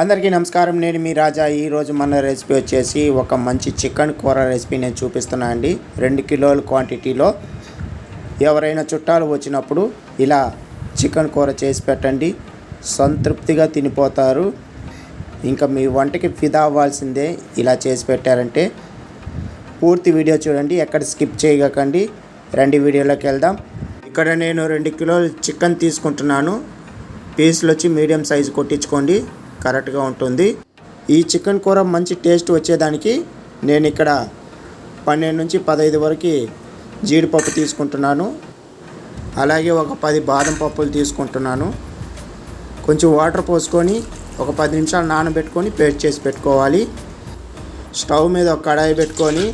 అందరికీ నమస్కారం. నేను మీ రాజా. ఈరోజు మన రెసిపీ వచ్చేసి ఒక మంచి చికెన్ కూర రెసిపీ నేను చూపిస్తున్నా అండి. రెండు కిలోల క్వాంటిటీలో ఎవరైనా చుట్టాలు వచ్చినప్పుడు ఇలా చికెన్ కూర చేసి పెట్టండి. సంతృప్తిగా తినిపోతారు. ఇంకా మీ వంటకి ఫిదా అవ్వాల్సిందే ఇలా చేసి పెట్టారంటే. పూర్తి వీడియో చూడండి. ఎక్కడ స్కిప్ చేయకండి. రెండు వీడియోలోకి వెళ్దాం. ఇక్కడ నేను రెండు కిలోలు చికెన్ తీసుకుంటున్నాను. పీసులు వచ్చి మీడియం సైజు కొట్టించుకోండి. కరెక్ట్గా ఉంటుంది. ఈ చికెన్ కూర మంచి టేస్ట్ వచ్చేదానికి నేను ఇక్కడ పన్నెండు నుంచి పదహైదు వరకు జీడిపప్పు తీసుకుంటున్నాను. అలాగే ఒక పది బాదం పప్పులు తీసుకుంటున్నాను. కొంచెం వాటర్ పోసుకొని ఒక పది నిమిషాలు నానబెట్టుకొని పేస్ట్ చేసి పెట్టుకోవాలి. స్టవ్ మీద ఒక కడాయి పెట్టుకొని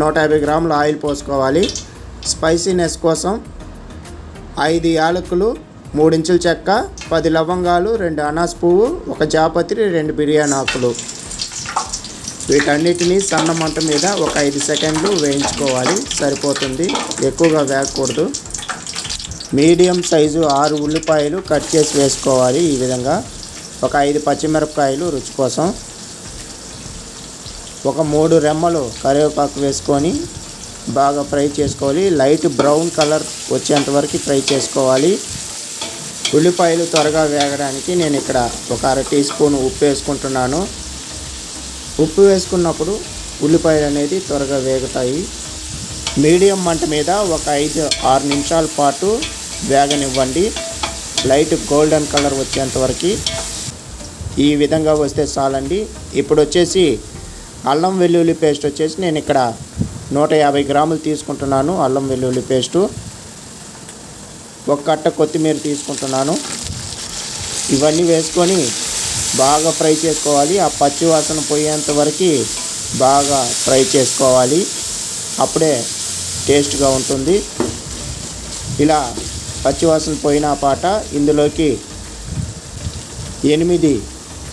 నూట యాభై గ్రాముల ఆయిల్ పోసుకోవాలి. స్పైసీనెస్ కోసం ఐదు యాలకులు మూడించుల చెక్క పది లవంగాలు రెండు అనాస్ పువ్వు ఒక జాపత్రి రెండు బిర్యానీ ఆకులు. వీటన్నిటిని సన్న మంట మీద ఒక ఐదు సెకండ్లు వేయించుకోవాలి. సరిపోతుంది. ఎక్కువగా వేగకూడదు మీడియం సైజు ఆరు ఉల్లిపాయలు కట్ చేసి వేసుకోవాలి ఈ విధంగా. ఒక ఐదు పచ్చిమిరపకాయలు రుచి కోసం. ఒక మూడు రెమ్మలు కరివేపాకు వేసుకొని బాగా ఫ్రై చేసుకోవాలి. లైట్ బ్రౌన్ కలర్ వచ్చేంత వరకు ఫ్రై చేసుకోవాలి. ఉల్లిపాయలు త్వరగా వేగడానికి నేను ఇక్కడ ఒక అర టీ స్పూన్ ఉప్పు వేసుకుంటున్నాను. ఉప్పు వేసుకున్నప్పుడు ఉల్లిపాయలు అనేది త్వరగా వేగుతాయి. మీడియం మంట మీద ఒక ఐదు ఆరు నిమిషాల పాటు వేగనివ్వండి. లైట్ గోల్డెన్ కలర్ వచ్చేంతవరకు ఈ విధంగా వస్తే చాలండి. ఇప్పుడు వచ్చేసి అల్లం వెల్లుల్లి పేస్ట్ వచ్చేసి నేను ఇక్కడ నూట యాభై గ్రాములు తీసుకుంటున్నాను అల్లం వెల్లుల్లి పేస్టు. ఒక కట్ట కొత్తిమీర తీసుకుంటున్నాను. ఇవన్నీ వేసుకొని బాగా ఫ్రై చేసుకోవాలి. ఆ పచ్చి వాసన పోయేంత వరకు బాగా ఫ్రై చేసుకోవాలి. అప్పుడే టేస్ట్గా ఉంటుంది. ఇలా పచ్చివాసన పోయిన పాట ఇందులోకి ఎనిమిది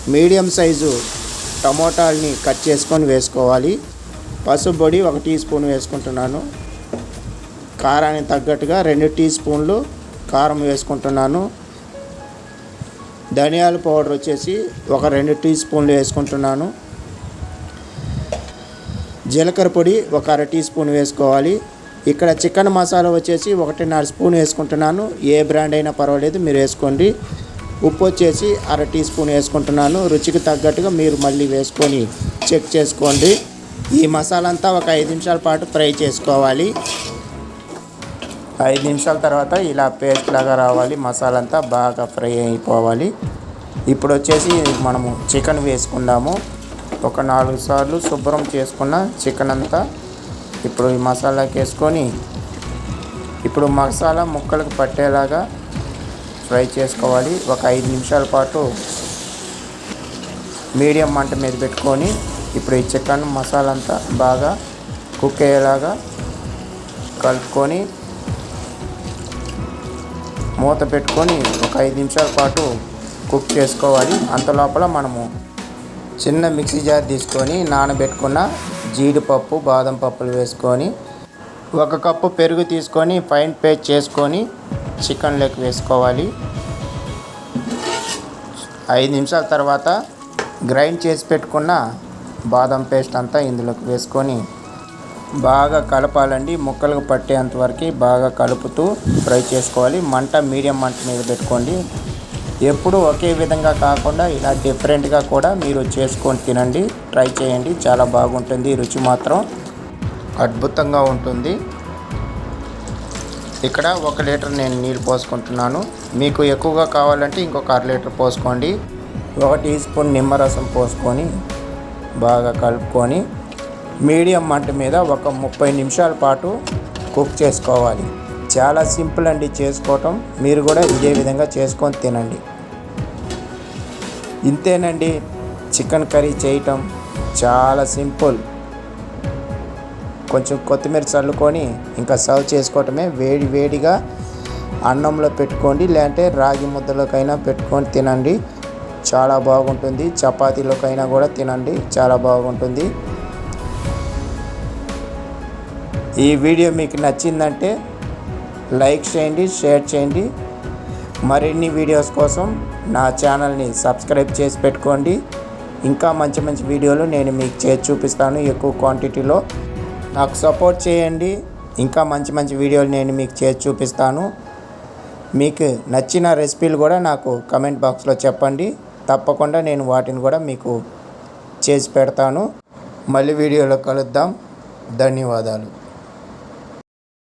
మీడియం సైజు టమోటాలని కట్ చేసుకొని వేసుకోవాలి. పసుపు పొడి ఒక టీ స్పూన్ వేసుకుంటున్నాను. కారానికి తగ్గట్టుగా రెండు టీ స్పూన్లు కారం వేసుకుంటున్నాను. ధనియాల పౌడర్ వచ్చేసి ఒక రెండు టీ స్పూన్లు వేసుకుంటున్నాను. జీలకర్ర పొడి ఒక అర టీ స్పూన్ వేసుకోవాలి. ఇక్కడ చికెన్ మసాలా వచ్చేసి ఒకటిన్నర స్పూన్ వేసుకుంటున్నాను. ఏ బ్రాండ్ అయినా పర్వాలేదు మీరు వేసుకోండి. ఉప్పు వచ్చేసి అర టీ స్పూన్ వేసుకుంటున్నాను. రుచికి తగ్గట్టుగా మీరు మళ్ళీ వేసుకొని చెక్ చేసుకోండి. ఈ మసాలా అంతా ఒక ఐదు నిమిషాల పాటు ఫ్రై చేసుకోవాలి. ఐదు నిమిషాల తర్వాత ఇలా పేస్ట్ లాగా రావాలి. మసాలా అంతా బాగా ఫ్రై అయిపోవాలి. ఇప్పుడు వచ్చేసి మనము చికెన్ వేసుకుందాము. ఒక నాలుగు సార్లు శుభ్రం చేసుకున్న చికెన్ అంతా ఇప్పుడు ఈ మసాలాకి వేసుకొని ఇప్పుడు మసాలా ముక్కలకు పట్టేలాగా ఫ్రై చేసుకోవాలి. ఒక ఐదు నిమిషాల పాటు మీడియం మంట మీద పెట్టుకొని ఇప్పుడు ఈ చికెన్ మసాలా అంతా బాగా కుక్ అయ్యేలాగా కలుపుకొని మూత పెట్టుకొని ఒక ఐదు నిమిషాల పాటు కుక్ చేసుకోవాలి. అంత లోపల మనము చిన్న మిక్సీ జార్ తీసుకొని నానబెట్టుకున్న జీడిపప్పు బాదం పప్పులు వేసుకొని ఒక కప్పు పెరుగు తీసుకొని ఫైన్ పేస్ట్ చేసుకొని చికెన్లోకి వేసుకోవాలి. ఐదు నిమిషాల తర్వాత గ్రైండ్ చేసి పెట్టుకున్న బాదం పేస్ట్ అంతా ఇందులోకి వేసుకొని బాగా కలపాలండి. ముక్కలకు పట్టేంత వరకు బాగా కలుపుతూ ఫ్రై చేసుకోవాలి. మంట మీడియం మంట మీద పెట్టుకోండి. ఎప్పుడు ఒకే విధంగా కాకుండా ఇలా డిఫరెంట్గా కూడా మీరు చేసుకొని తినండి. ట్రై చేయండి. చాలా బాగుంటుంది. రుచి మాత్రం అద్భుతంగా ఉంటుంది. ఇక్కడ ఒక లీటర్ నేను నీళ్ళు పోసుకుంటున్నాను. మీకు ఎక్కువగా కావాలంటే ఇంకొక అర లీటర్ పోసుకోండి. ఒక టీ స్పూన్ నిమ్మరసం పోసుకొని బాగా కలుపుకొని మీడియం మంట మీద ఒక ముప్పై నిమిషాల పాటు కుక్ చేసుకోవాలి. చాలా సింపుల్ అండి చేసుకోవటం. మీరు కూడా ఇదే విధంగా చేసుకొని తినండి. ఇంతేనండి చికెన్ కర్రీ చేయటం చాలా సింపుల్. కొంచెం కొత్తిమీర చల్లుకొని ఇంకా సర్వ్ చేసుకోవటమే వేడి వేడిగా అన్నంలో పెట్టుకోండి. లేదంటే రాగి ముద్దలోకైనా పెట్టుకొని తినండి. చాలా బాగుంటుంది. చపాతీలోకైనా కూడా తినండి. చాలా బాగుంటుంది. ఈ వీడియో మీకు నచ్చిందంటే లైక్ చేయండి షేర్ చేయండి. మరిన్ని వీడియోస్ కోసం నా ఛానల్ని సబ్స్క్రైబ్ చేసి పెట్టుకోండి. ఇంకా మంచి మంచి వీడియోలు నేను మీకు చేసి చూపిస్తాను ఎక్కువ క్వాంటిటీలో నాకు సపోర్ట్ చేయండి. ఇంకా మంచి మంచి వీడియోలు నేను మీకు చేసి చూపిస్తాను. మీకు నచ్చిన రెసిపీలు కూడా నాకు కమెంట్ బాక్స్లో చెప్పండి. తప్పకుండా నేను వాటిని కూడా మీకు చేసి పెడతాను. మళ్ళీ వీడియోలో కలుద్దాం. ధన్యవాదాలు.